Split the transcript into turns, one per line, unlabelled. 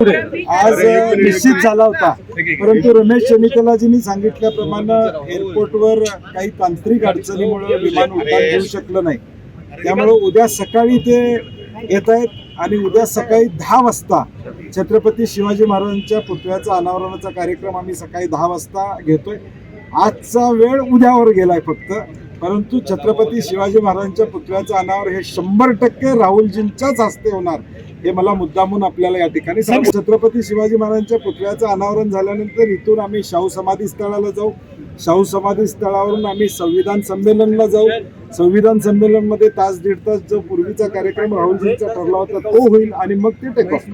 आज निश्चित झाला होता. परंतु रमेश चनिकलाजींनी सांगितल्याप्रमाणे एअरपोर्टवर काही तांत्रिक अडचणीमुळे विमान उड्डाण घेऊ शकलं नाही. त्यामुळे उद्या सकाळी ते येत आहेत आणि उद्या सकाळी दहा वाजता छत्रपती शिवाजी महाराजांच्या पुतळ्याचा अनावरणाचा कार्यक्रम आम्ही सकाळी दहा वाजता घेतोय. आजचा वेळ उद्यावर गेलाय फक्त. परंतु छत्रपती शिवाजी महाराजांच्या पुतळ्याचं अनावर हे शंभर टक्के राहुलजींच्याच हस्ते होणार हे मला मुद्दामून आपल्याला या ठिकाणी सांग. छत्रपती शिवाजी महाराजांच्या पुतळ्याचं अनावरण झाल्यानंतर इथून आम्ही शाहू समाधी स्थळाला जाऊ. शाहू समाधी स्थळावरून आम्ही संविधान संमेलनला जाऊ. संविधान संमेलनमध्ये तास दीड तास जो पूर्वीचा कार्यक्रम राहुलजींचा ठरला होता तो होईल आणि मग ते टेक ऑफ